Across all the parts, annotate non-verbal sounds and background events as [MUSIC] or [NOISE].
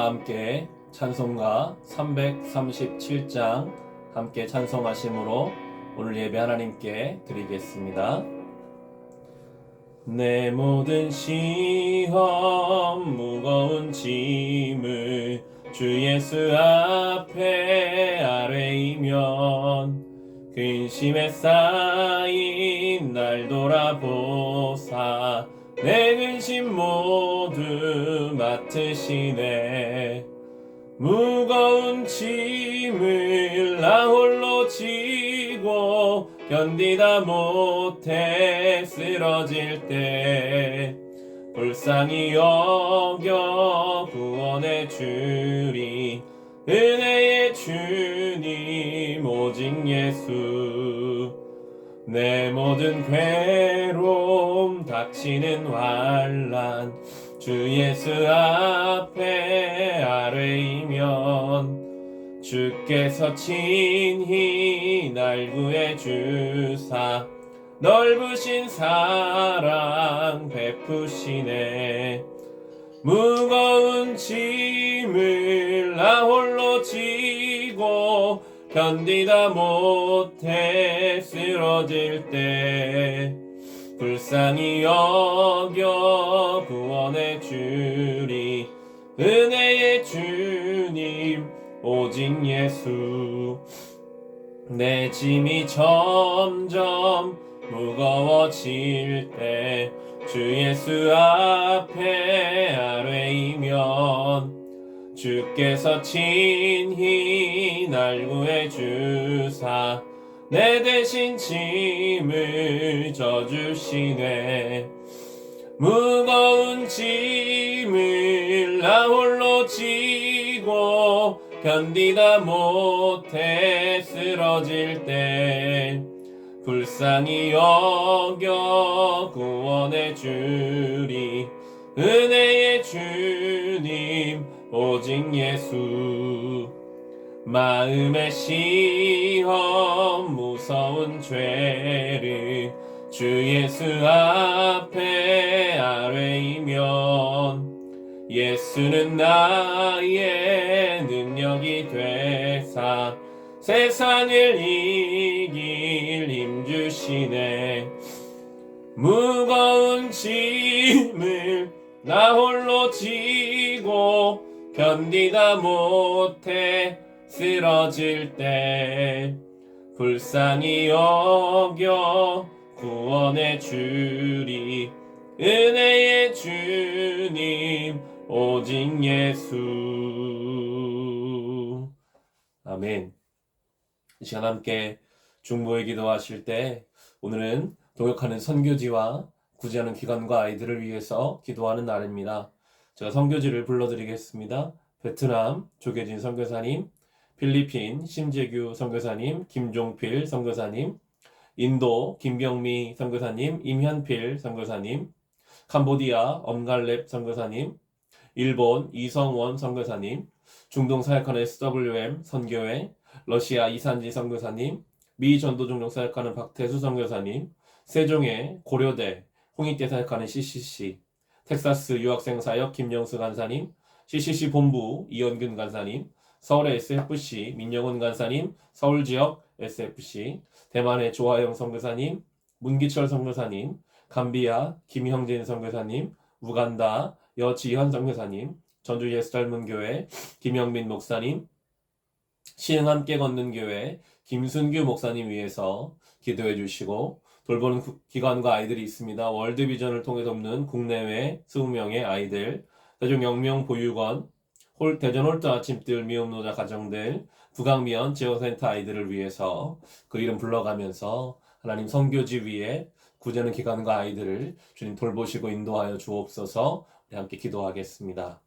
다 함께 찬송가 337장 함께 찬송하심으로 오늘 예배 하나님께 드리겠습니다. 내 모든 시험 무거운 짐을 주 예수 앞에 아뢰이면 근심에 쌓인 날 돌아보사 내 근심 모두 맡으시네. 무거운 짐을 나 홀로 지고 견디다 못해 쓰러질 때 불쌍히 여겨 구원해 주리 은혜의 주님 오직 예수. 내 모든 괴로움 닥치는 환란 주 예수 앞에 아뢰이면 주께서 친히 날 구해 주사 넓으신 사랑 베푸시네. 무거운 짐을 나 홀로 지고 견디다 못해 쓰러질 때 불쌍히 여겨 구원해 주리 은혜의 주님 오직 예수. 내 짐이 점점 무거워질 때 주 예수 앞에 아뢰이면 주께서 친히 날 구해 주사 내 대신 짐을 져주시네 무거운 짐을 나 홀로 지고 견디다 못해 쓰러질 때 불쌍히 여겨 구원해 주리 은혜의 주님 오직 예수. 마음의 시험 무서운 죄를 주 예수 앞에 예수는 나의 능력이 되사 세상을 이길 힘 주시네. 무거운 짐을 나 홀로 지고 견디다 못해 쓰러질 때 불쌍히 여겨 구원해 주리. 은혜의 주님 오직 예수 아멘 이 시간 함께 중보의 기도하실 때 오늘은 동역하는 선교지와 구제하는 기관과 아이들을 위해서 기도하는 날입니다. 제가 선교지를 불러드리겠습니다. 베트남 조계진 선교사님, 필리핀 심재규 선교사님, 김종필 선교사님, 인도 김병미 선교사님, 임현필 선교사님, 캄보디아 엄갈렙 선교사님, 일본 이성원 선교사님, 중동 사역하는 SWM 선교회, 러시아 이산지 선교사님, 미 전도 종족 사역하는 박태수 선교사님, 세종의 고려대 홍익대 사역하는 CCC, 텍사스 유학생 사역 김영수 간사님, CCC 본부 이현근 간사님, 서울의 SFC 민영훈 간사님, 서울 지역 SFC, 대만의 조화영 선교사님, 문기철 선교사님, 감비아 김형진 선교사님, 우간다 여지현 선교사님, 전주 예수닮은교회 김영민 목사님, 시흥 함께 걷는 교회 김순규 목사님 위해서 기도해 주시고 돌보는 구- 기관과 아이들이 있습니다. 월드비전을 통해 돕는 국내외 20명의 아이들, 대중 영명 보육원, 홀, 대전 홀트 아침들 미혼노자 가정들, 북악미연 지원센터 아이들을 위해서 그 이름 불러가면서 하나님 성교지 위에 구제는 기관과 아이들을 주님 돌보시고 인도하여 주옵소서 함께 기도하겠습니다.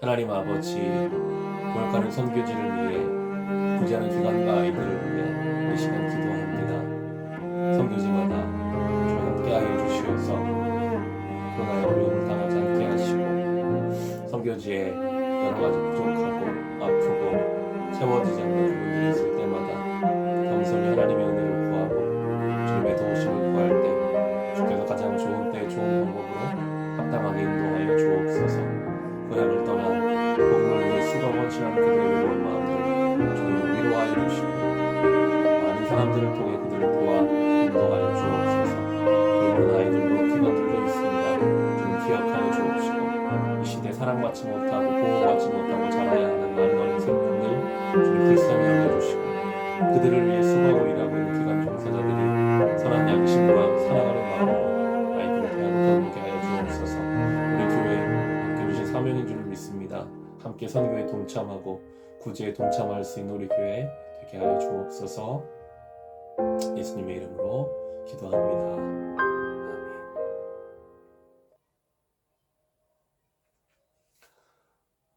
하나님 아버지, 돌가는 선교지를 위해 구제하는 기관과 아이들을 위해 이 시간 기도합니다. 선교지마다 주 함께하여 주시어서 코로나에 어려움을 당하지 않게 하시고 선교지에 여러 가지 부족하고 아프고 채워지지 않는 부분들이 있을 때마다 겸손히 하나님의 은혜를 구하고 주님의 도우심을 구할 주옵소서 고향을 떠나 복음을 위해 수고 헌신하는 그들의 외로운 마음들 주님 위로하여 주시고 수 있는 우리 교회 되게 하여 주옵소서 예수님의 이름으로 기도합니다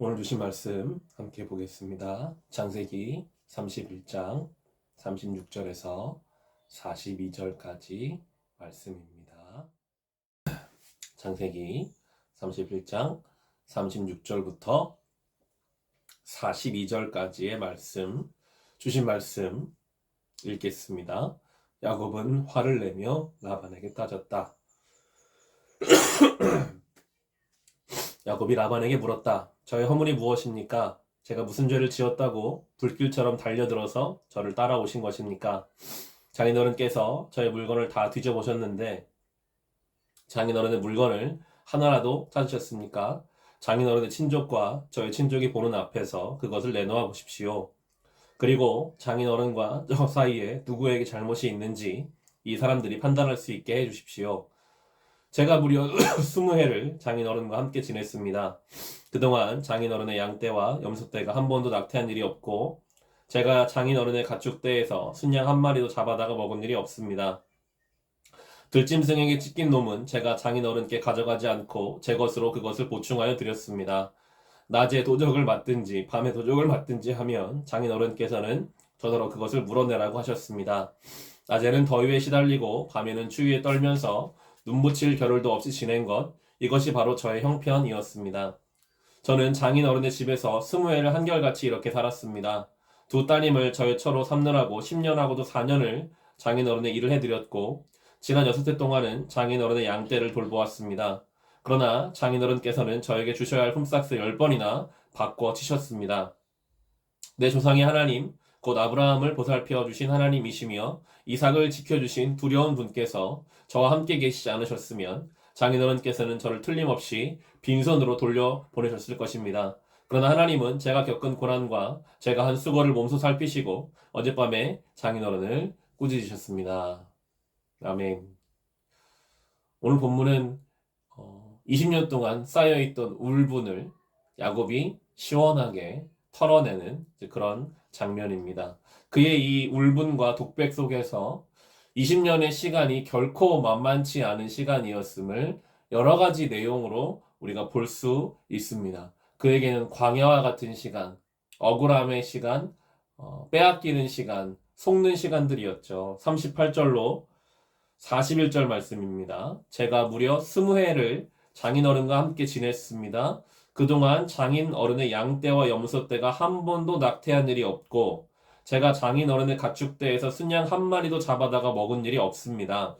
오늘 주신 말씀 함께 보겠습니다. 창세기 31장 36절에서 42절까지 말씀입니다. 창세기 31장 36절부터 42절까지의 말씀, 주신 말씀 읽겠습니다. 야곱은 화를 내며 라반에게 따졌다. [CLEARS THROAT] 야곱이 라반에게 물었다. 저의 허물이 무엇입니까? 제가 무슨 죄를 지었다고 불길처럼 달려들어서 저를 따라오신 것입니까? 장인어른께서 저의 물건을 다 뒤져보셨는데 장인어른의 물건을 하나라도 찾으셨습니까? 장인어른의 친족과 저의 친족이 보는 앞에서 그것을 내놓아 보십시오. 그리고 장인어른과 저 사이에 누구에게 잘못이 있는지 이 사람들이 판단할 수 있게 해주십시오. 제가 무려 [CLEARS THROAT] 20해를 장인어른과 함께 지냈습니다. 그동안 장인어른의 양떼와 염소떼가 한 번도 낙태한 일이 없고 제가 장인어른의 가축대에서 순양 한 마리도 잡아다가 먹은 일이 없습니다. 들짐승에게 찢긴 놈은 제가 장인어른께 가져가지 않고 제 것으로 그것을 보충하여 드렸습니다. 낮에 도적을 맞든지 밤에 도적을 맞든지 하면 장인어른께서는 저더러 그것을 물어내라고 하셨습니다. 낮에는 더위에 시달리고 밤에는 추위에 떨면서 눈붙일 겨를도 없이 지낸 것 이것이 바로 저의 형편이었습니다. 저는 장인어른의 집에서 스무 해를 한결같이 이렇게 살았습니다. 두 따님을 저의 처로 삼느라고 10년하고도 4년을 장인어른의 일을 해드렸고 지난 여섯 해 동안은 장인어른의 양떼를 돌보았습니다. 그러나 장인어른께서는 저에게 주셔야 할 품삯을 열 번이나 바꿔 치셨습니다. 내 조상의 하나님, 곧 아브라함을 보살펴 주신 하나님이시며 이삭을 지켜주신 두려운 분께서 저와 함께 계시지 않으셨으면 장인어른께서는 저를 틀림없이 빈손으로 돌려 보내셨을 것입니다. 그러나 하나님은 제가 겪은 고난과 제가 한 수고를 몸소 살피시고 어젯밤에 장인어른을 꾸짖으셨습니다. 아멘. 오늘 본문은 20년 동안 쌓여있던 울분을 야곱이 시원하게 털어내는 그런 장면입니다. 그의 이 울분과 독백 속에서 20년의 시간이 결코 만만치 않은 시간이었음을 여러 가지 내용으로 우리가 볼 수 있습니다. 그에게는 광야와 같은 시간, 억울함의 시간, 어, 빼앗기는 시간, 속는 시간들이었죠. 38절로 41절 말씀입니다. 제가 무려 20해를 장인어른과 함께 지냈습니다. 그동안 장인 어른의 양떼와 염소떼가 한 번도 낙태한 일이 없고 제가 장인 어른의 가축대에서 순양 한 마리도 잡아다가 먹은 일이 없습니다.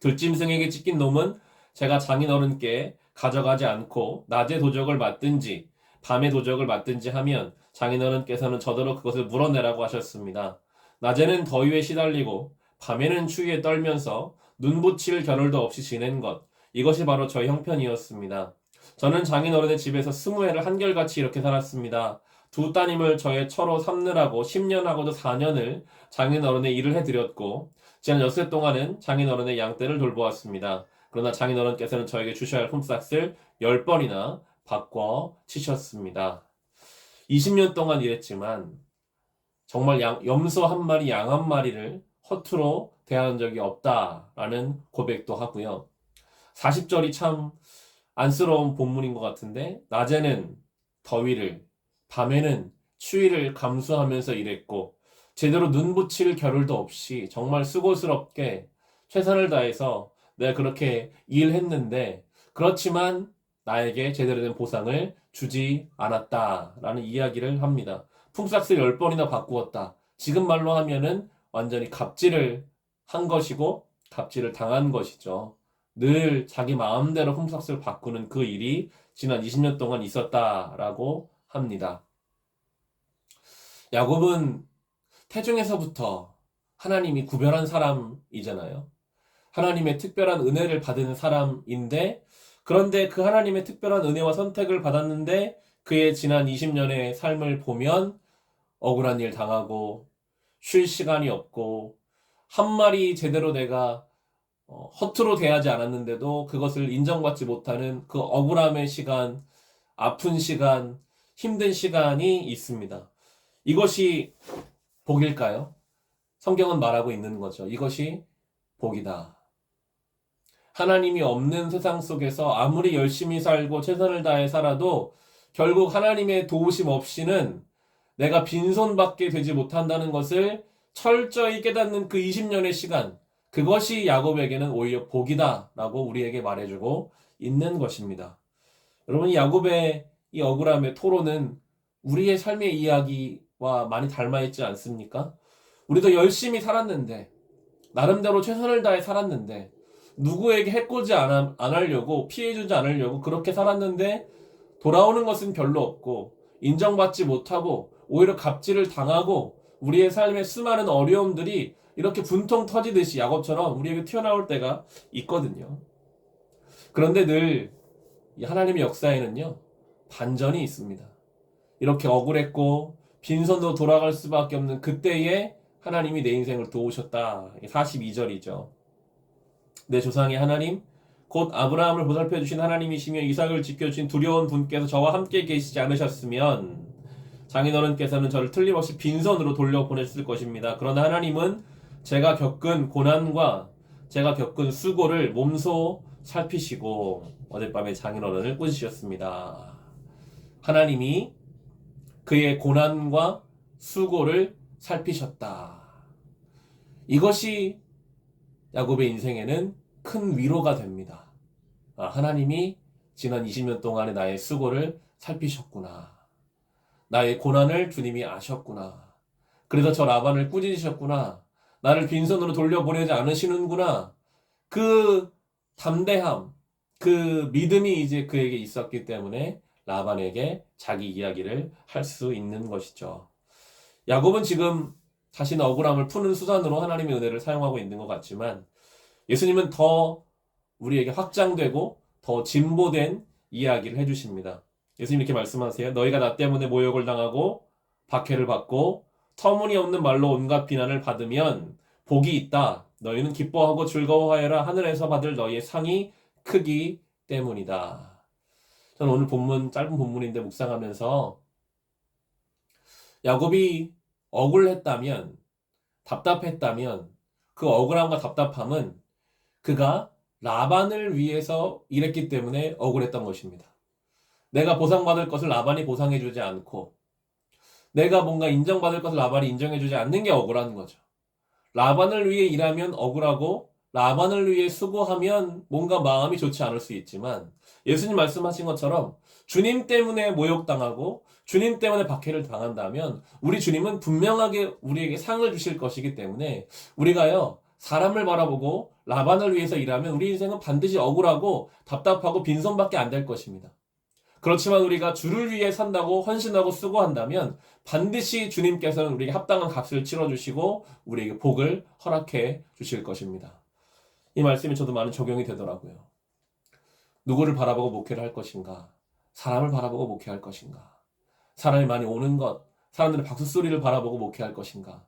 들짐승에게 찢긴 놈은 제가 장인 어른께 가져가지 않고 낮에 도적을 맞든지 밤에 도적을 맞든지 하면 장인 어른께서는 저더러 그것을 물어내라고 하셨습니다. 낮에는 더위에 시달리고 밤에는 추위에 떨면서 눈붙일 겨를도 없이 지낸 것 이것이 바로 저의 형편이었습니다. 저는 장인어른의 집에서 스무 해를 한결같이 이렇게 살았습니다. 두 따님을 저의 처로 삼느라고 10년하고도 4년을 장인어른의 일을 해드렸고 지난 여섯 동안은 장인어른의 양떼를 돌보았습니다. 그러나 장인어른께서는 저에게 주셔야 할 품삯을 10번이나 바꿔 치셨습니다. 20년 동안 일했지만 정말 양, 염소 한 마리, 양 한 마리를 허투루 대한 적이 없다라는 고백도 하고요. 40절이 참 안쓰러운 본문인 것 같은데 낮에는 더위를 밤에는 추위를 감수하면서 일했고 제대로 눈 붙일 겨를도 없이 정말 수고스럽게 최선을 다해서 내가 그렇게 일했는데 그렇지만 나에게 제대로 된 보상을 주지 않았다라는 이야기를 합니다. 품삯을 10번이나 바꾸었다. 지금 말로 하면은 완전히 갑질을 한 것이고 갑질을 당한 것이죠. 늘 자기 마음대로 품삯을 바꾸는 그 일이 지난 20년 동안 있었다라고 합니다. 야곱은 태중에서부터 하나님이 구별한 사람이잖아요. 하나님의 특별한 은혜를 받은 사람인데, 그런데 그 하나님의 특별한 은혜와 선택을 받았는데, 그의 지난 20년의 삶을 보면 억울한 일 당하고, 쉴 시간이 없고, 한 마리 제대로 내가 어, 허투루 대하지 않았는데도 그것을 인정받지 못하는 그 억울함의 시간, 아픈 시간, 힘든 시간이 있습니다. 이것이 복일까요? 성경은 말하고 있는 거죠. 이것이 복이다. 하나님이 없는 세상 속에서 아무리 열심히 살고 최선을 다해 살아도 결국 하나님의 도우심 없이는 내가 빈손밖에 되지 못한다는 것을 철저히 깨닫는 그 20년의 시간, 그것이 야곱에게는 오히려 복이다라고 우리에게 말해주고 있는 것입니다. 여러분, 이 야곱의 이 억울함의 토로는 우리의 삶의 이야기와 많이 닮아있지 않습니까? 우리도 열심히 살았는데, 나름대로 최선을 다해 살았는데, 누구에게 해코지 안, 하- 안 하려고, 피해주지 않으려고 그렇게 살았는데, 돌아오는 것은 별로 없고, 인정받지 못하고, 오히려 갑질을 당하고, 우리의 삶에 수많은 어려움들이 이렇게 분통 터지듯이 야곱처럼 우리에게 튀어나올 때가 있거든요. 그런데 늘이 하나님의 역사에는요, 반전이 있습니다. 이렇게 억울했고, 빈손으로 돌아갈 수밖에 없는 그때에 하나님이 내 인생을 도우셨다. 42절이죠. 내 조상의 하나님, 곧 아브라함을 보살펴 주신 하나님이시며 이삭을 지켜 주신 두려운 분께서 저와 함께 계시지 않으셨으면 장인어른께서는 저를 틀림없이 빈손으로 돌려보냈을 것입니다. 그러나 하나님은 제가 겪은 고난과 제가 겪은 수고를 몸소 살피시고 어젯밤에 장인어른을 꾸짖으셨습니다. 하나님이 그의 고난과 수고를 살피셨다. 이것이 야곱의 인생에는 큰 위로가 됩니다. 아, 하나님이 지난 20년 동안의 나의 수고를 살피셨구나. 나의 고난을 주님이 아셨구나. 그래서 저 라반을 꾸짖으셨구나. 나를 빈손으로 돌려보내지 않으시는구나. 그 담대함, 그 믿음이 이제 그에게 있었기 때문에 라반에게 자기 이야기를 할 수 있는 것이죠. 야곱은 지금 자신의 억울함을 푸는 수단으로 하나님의 은혜를 사용하고 있는 것 같지만 예수님은 더 우리에게 확장되고 더 진보된 이야기를 해주십니다. 예수님 이렇게 말씀하세요. 너희가 나 때문에 모욕을 당하고 박해를 받고 터무니없는 말로 온갖 비난을 받으면 복이 있다. 너희는 기뻐하고 즐거워하여라. 하늘에서 받을 너희의 상이 크기 때문이다. 저는 오늘 본문 짧은 본문인데 묵상하면서 야곱이 억울했다면 답답했다면 그 억울함과 답답함은 그가 라반을 위해서 일했기 때문에 억울했던 것입니다. 내가 보상받을 것을 라반이 보상해주지 않고 내가 뭔가 인정받을 것을 라반이 인정해주지 않는 게 억울한 거죠. 라반을 위해 일하면 억울하고 라반을 위해 수고하면 뭔가 마음이 좋지 않을 수 있지만 예수님 말씀하신 것처럼 주님 때문에 모욕당하고 주님 때문에 박해를 당한다면 우리 주님은 분명하게 우리에게 상을 주실 것이기 때문에 우리가요 사람을 바라보고 라반을 위해서 일하면 우리 인생은 반드시 억울하고 답답하고 빈손밖에 안 될 것입니다. 그렇지만 우리가 주를 위해 산다고 헌신하고 수고한다면 반드시 주님께서는 우리에게 합당한 값을 치러주시고 우리에게 복을 허락해 주실 것입니다. 이 말씀이 저도 많은 적용이 되더라고요. 누구를 바라보고 목회를 할 것인가? 사람을 바라보고 목회할 것인가? 사람이 많이 오는 것, 사람들의 박수 소리를 바라보고 목회할 것인가?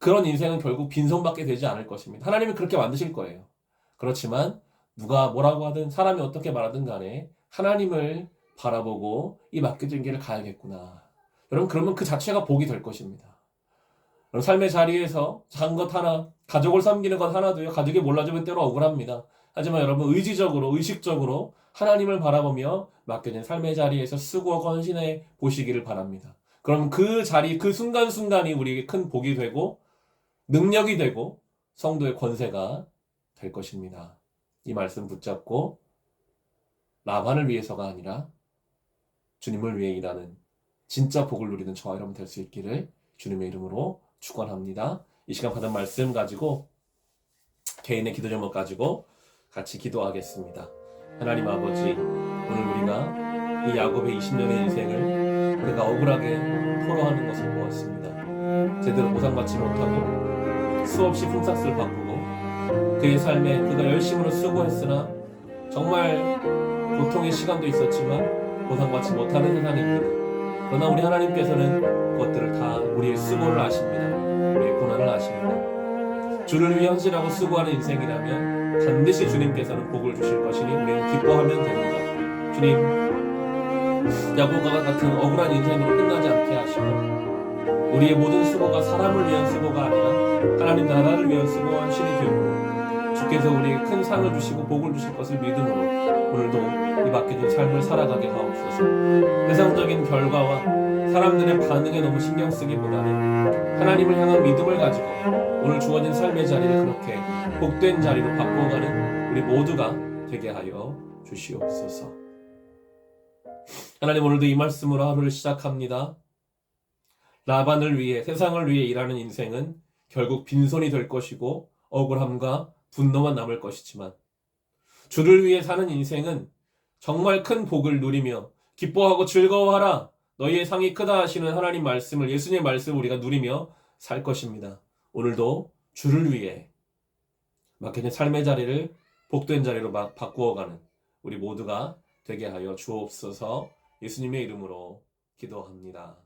그런 인생은 결국 빈손밖에 되지 않을 것입니다. 하나님은 그렇게 만드실 거예요. 그렇지만 누가 뭐라고 하든 사람이 어떻게 말하든 간에 하나님을 바라보고 이 맡겨진 길을 가야겠구나. 여러분 그러면 그 자체가 복이 될 것입니다. 여러분 삶의 자리에서 작은 것 하나, 가족을 섬기는 것 하나도요. 가족이 몰라주면 때로 억울합니다. 하지만 여러분 의지적으로 의식적으로 하나님을 바라보며 맡겨진 삶의 자리에서 수고하고 헌신해 보시기를 바랍니다. 그럼 그 자리, 그 순간순간이 우리에게 큰 복이 되고 능력이 되고 성도의 권세가 될 것입니다. 이 말씀 붙잡고 라반을 위해서가 아니라 주님을 위해 일하는 진짜 복을 누리는 저와 여러분 될 수 있기를 주님의 이름으로 축원합니다. 이 시간 받은 말씀 가지고 개인의 기도 제목 가지고 같이 기도하겠습니다. 하나님 아버지, 오늘 우리가 이 야곱의 20년의 인생을 우리가 억울하게 토로하는 것을 보았습니다. 제대로 보상받지 못하고 수없이 품삯을 바꾸고 그의 삶에 그가 열심으로 수고했으나 정말 고통의 시간도 있었지만 보상받지 못하는 세상입니다. 그러나 우리 하나님께서는 그것들을 다 우리의 수고를 아십니다. 우리의 고난을 아십니다. 주를 위해 헌신하고 수고하는 인생이라면 반드시 주님께서는 복을 주실 것이니 우리는 기뻐하면 됩니다. 주님, 야고가 같은 억울한 인생으로 끝나지 않게 하시고 우리의 모든 수고가 사람을 위한 수고가 아니라 하나님 나라를 위한 수고와 신이 되고 주께서 우리에게 큰 상을 주시고 복을 주실 것을 믿음으로 오늘도 이 맡겨진 삶을 살아가게 하옵소서. 세상적인 결과와 사람들의 반응에 너무 신경 쓰기보다는 하나님을 향한 믿음을 가지고 오늘 주어진 삶의 자리를 그렇게 복된 자리로 바꾸어가는 우리 모두가 되게 하여 주시옵소서. 하나님 오늘도 이 말씀으로 하루를 시작합니다. 라반을 위해 세상을 위해 일하는 인생은 결국 빈손이 될 것이고 억울함과 분노만 남을 것이지만 주를 위해 사는 인생은 정말 큰 복을 누리며 기뻐하고 즐거워하라 너희의 상이 크다 하시는 하나님 말씀을 예수님의 말씀을 우리가 누리며 살 것입니다. 오늘도 주를 위해 맡겨진 삶의 자리를 복된 자리로 막 바꾸어가는 우리 모두가 되게 하여 주옵소서 예수님의 이름으로 기도합니다.